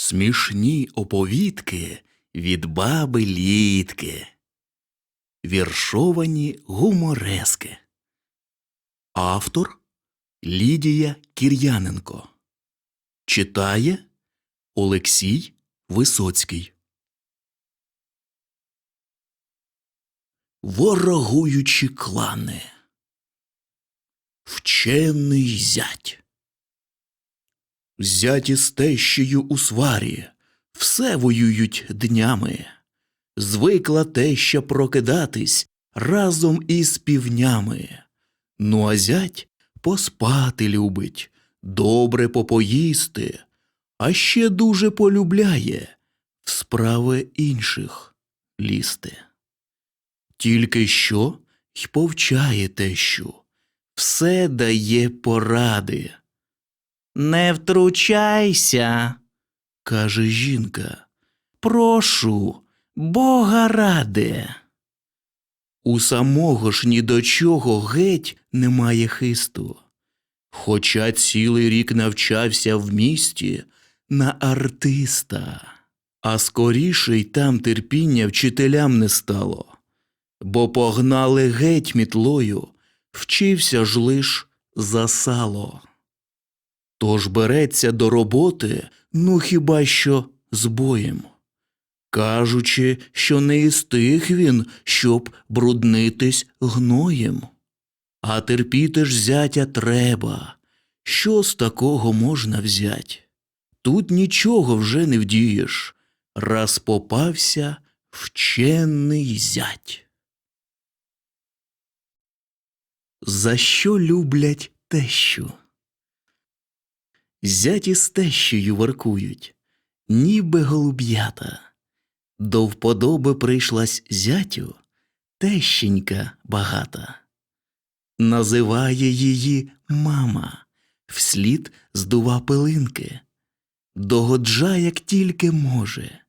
Смішні оповідки від баби літки. Віршовані гуморески. Автор Лідія Кір'яненко. Читає Олексій Висоцький. Ворогуючі клани. Вчений зять. Зяті з тещею у сварі, все воюють днями. Звикла теща прокидатись разом із півнями. Ну а зять поспати любить, добре попоїсти, а ще дуже полюбляє в справи інших лізти. Тільки що й повчає тещу, все дає поради. Не втручайся, каже жінка. Прошу, Бога ради. У самого ж ні до чого геть немає хисту. Хоча цілий рік навчався в місті на артиста, а скоріше й там терпіння вчителям не стало, бо погнали геть мітлою, вчився ж лиш за сало. Тож береться до роботи, ну хіба що з боєм. Кажучи, що не із тих він, щоб бруднитись гноєм. А терпіти ж зятя треба. Що з такого можна взять? Тут нічого вже не вдієш, раз попався вчений зять. За що люблять тещу? Зяті з тещею воркують, ніби голуб'ята. До вподоби прийшлась зятю тещенька багата. Називає її мама, вслід здува пилинки. Догоджа, як тільки може.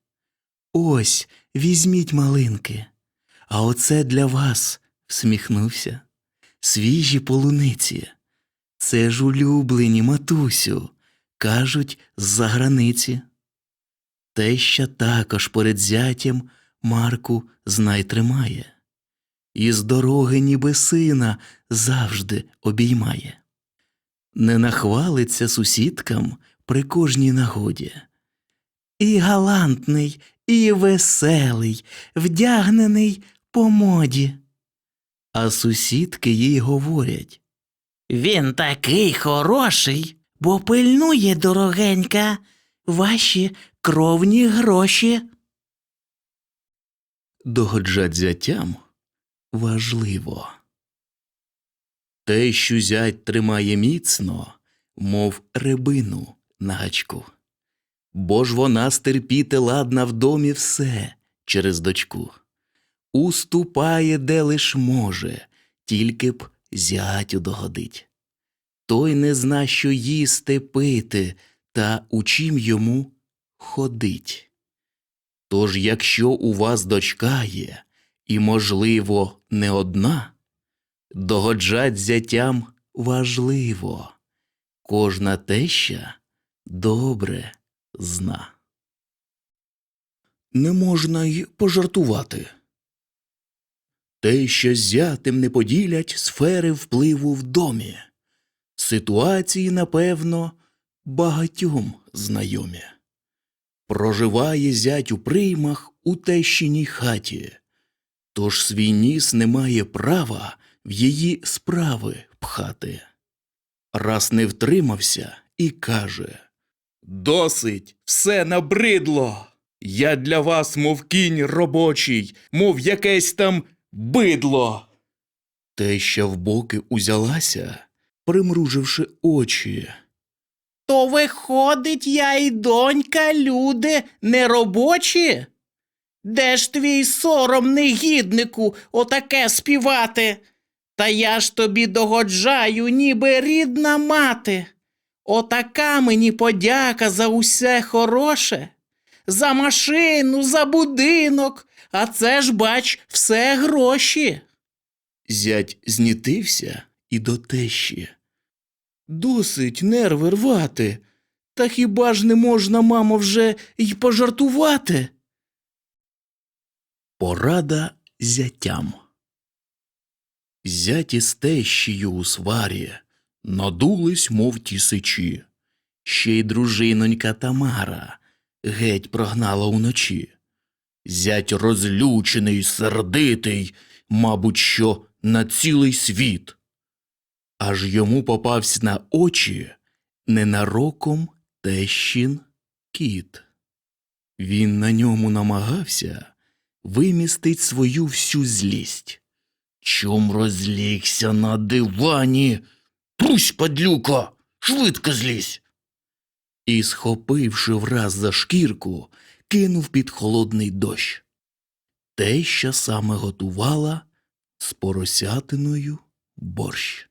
Ось візьміть малинки, а оце для вас всміхнувся. Свіжі полуниці. Це ж улюблені, матусю, кажуть, з-за границі. Теща також перед зятям Марку знай тримає, і з дороги, ніби сина, завжди обіймає. Не нахвалиться сусідкам при кожній нагоді. І галантний, і веселий, вдягнений по моді. А сусідки їй говорять Він такий хороший, бо пильнує дорогенька ваші кровні гроші. Догоджать зятям важливо. Те, що зять тримає міцно, мов рибину на гачку. Бо ж вона стерпіти ладна в домі все через дочку. Уступає, де лиш може, тільки б зятю догодить. Той не зна, що їсти пити, та у чим йому ходить. Тож, якщо у вас дочка є, і, можливо, не одна, догоджать зятям важливо, кожна теща добре зна. Не можна й пожартувати. Те, що з зятем не поділять сфери впливу в домі. Ситуації, напевно, багатьом знайомі. Проживає зять у приймах у тещиній хаті, тож свій ніс не має права в її справи пхати. Раз не втримався і каже Досить, все набридло. Я для вас, мов кінь робочий, мов якесь там бидло. Теща в боки узялася, примруживши очі. То виходить, я і донька, люди, неробочі? Де ж твій сором, негіднику, отаке співати? Та я ж тобі догоджаю, ніби рідна мати. Отака мені подяка за усе хороше, за машину, за будинок, а це ж, бач, все гроші. Зять знітився і до тещі. Досить нерви рвати. Та хіба ж не можна, мамо, вже й пожартувати? Порада зятям. Зяті з тещею у сварі надулись, мов ті сичі. Ще й дружинонька Тамара геть прогнала уночі. Зять розлючений, сердитий, мабуть, що на цілий світ. Аж йому попався на очі ненароком тещин кіт. Він на ньому намагався вимістить свою всю злість. Чом розлігся на дивані? Прусь, падлюка, швидко злізь. І, схопивши враз за шкірку, кинув під холодний дощ. Теща саме готувала з поросятиною борщ.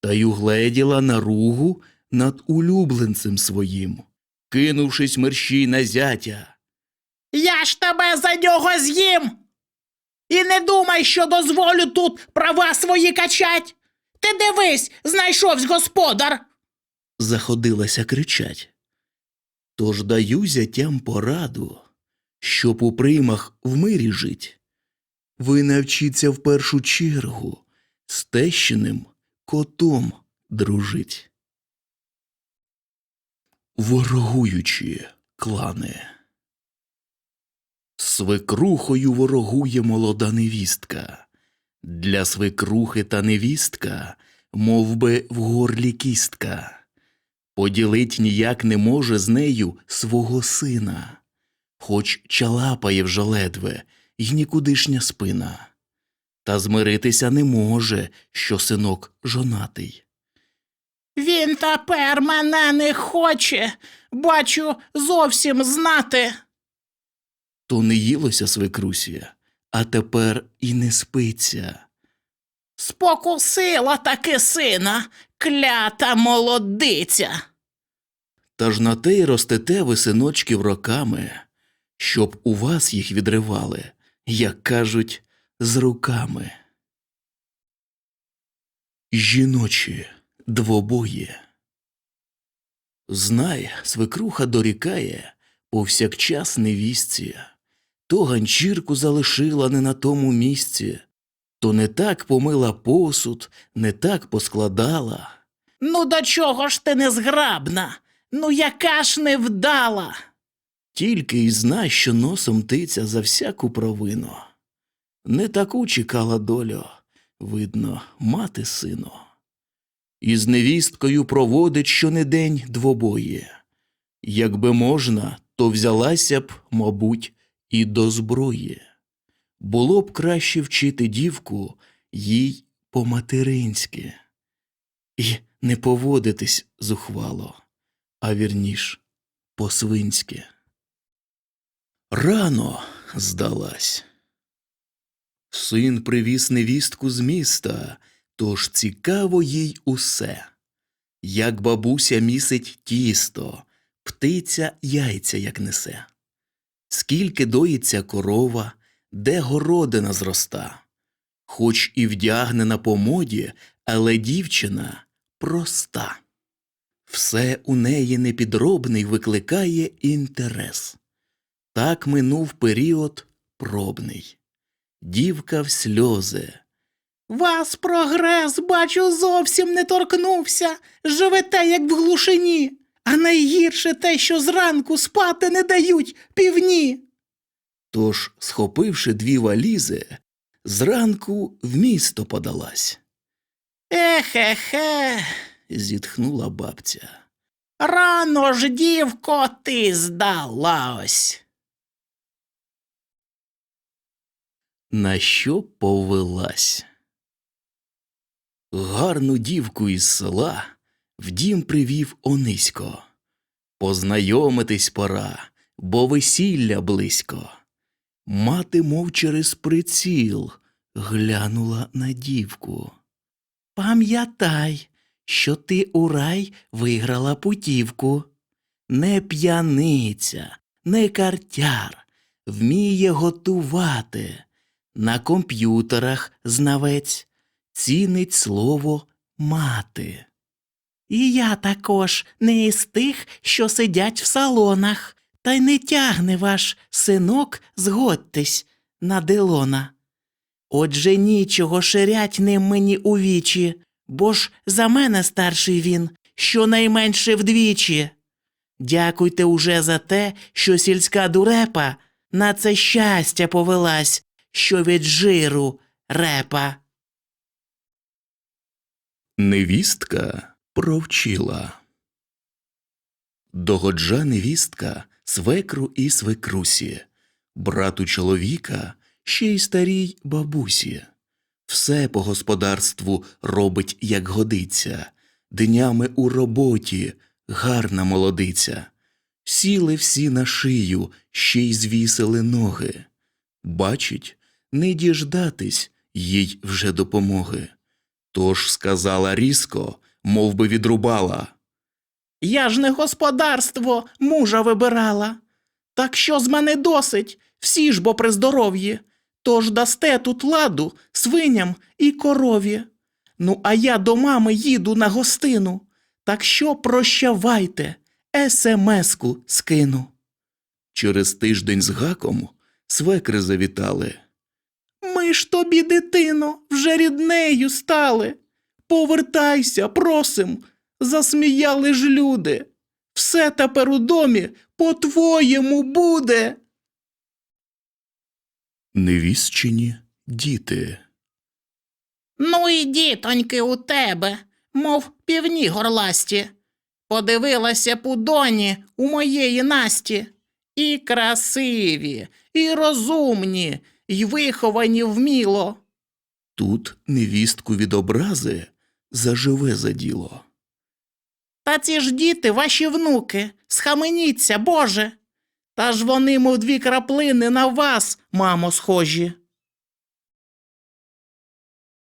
Та й угледіла наругу над улюбленцем своїм, кинувшись мерщій на зятя. Я ж тебе за нього з'їм. І не думай, що дозволю тут права свої качать. Ти дивись, знайшовсь господар. заходилася кричать. Тож даю зятям пораду, щоб у приймах в мирі жить. Ви навчіться в першу чергу з тещиним котом дружить. Ворогуючі клани. Свекрухою ворогує молода невістка. Для свекрухи та невістка, мов би, в горлі кістка. Поділить ніяк не може з нею свого сина, хоч чалапає вже ледве й нікудишня спина. Та змиритися не може, що синок жонатий. Він тепер мене не хоче, бачу, зовсім знати. То не їлося свекрусія, а тепер і не спиться. Спокусила таки сина, клята молодиця. Та ж на те й ростете ви синочків роками, щоб у вас їх відривали, як кажуть, з руками. Жіночі двобої. Знай, свекруха дорікає повсякчас невістці, то ганчірку залишила не на тому місці, то не так помила посуд, не так поскладала. Ну до чого ж ти незграбна? Ну яка ж невдала? Тільки й знай, що носом тиця за всяку провину. Не таку чекала долю, видно, мати сину. Із невісткою проводить щонедень двобої. Якби можна, то взялася б, мабуть, і до зброї. Було б краще вчити дівку їй по-материнськи. І не поводитись зухвало, а вірніш, по-свинськи. Рано здалась. Син привіз невістку з міста, тож цікаво їй усе. Як бабуся місить тісто, птиця яйця як несе. Скільки доїться корова, де городина зроста. Хоч і вдягнена по моді, але дівчина проста. Все у неї непідробний викликає інтерес. Так минув період пробний. Дівка в сльози. Вас прогрес, бачу, зовсім не торкнувся. Живете, як в глушині. А найгірше те, що зранку спати не дають півні. Тож, схопивши дві валізи, зранку в місто подалась. Ехе-хе, Зітхнула бабця. рано ж, дівко, ти здалась. На що повелась? Гарну дівку із села в дім привів Онисько. Познайомитись пора, бо весілля близько. Мати, мов через приціл, глянула на дівку. Пам'ятай, що ти у рай виграла путівку. Не п'яниця, не картяр, вміє готувати. На комп'ютерах знавець цінить слово мати. І я також не із тих, що сидять в салонах, та й не тягне ваш синок, згодьтесь, на Дилона. Отже нічого ширять ним мені у вічі, бо ж за мене старший він, щонайменше вдвічі. Дякуйте уже за те, що сільська дурепа на це щастя повелась, що від жиру репа. Невістка провчила. Догоджа невістка свекру і свекрусі, брату чоловіка, ще й старій бабусі. Все по господарству робить, як годиться, днями у роботі гарна молодиця. Сіли всі на шию, ще й звісили ноги. Бачить, не діждатись їй вже допомоги. Тож сказала різко, мов би відрубала. Я ж не господарство мужа вибирала. Так що з мене досить, всі ж бо при здоров'ї. Тож дасте тут ладу свиням і корові. Ну, а я до мами їду на гостину. Так що прощавайте, есемеску скину. Через тиждень з гаком свекри завітали. Ми ж тобі, дитино, вже ріднею стали. Повертайся, просим, засміяли ж люди. Все тепер у домі по-твоєму буде. Невістчині діти. Ну і дітоньки у тебе, мов півні горласті. Подивилася б у доні у моєї Насті. І красиві, і розумні, і виховані вміло. Тут невістку від образи заживе за діло. Та ці ж діти, ваші внуки, схаменіться, Боже. Та ж вони, мов дві краплини, на вас, мамо, схожі.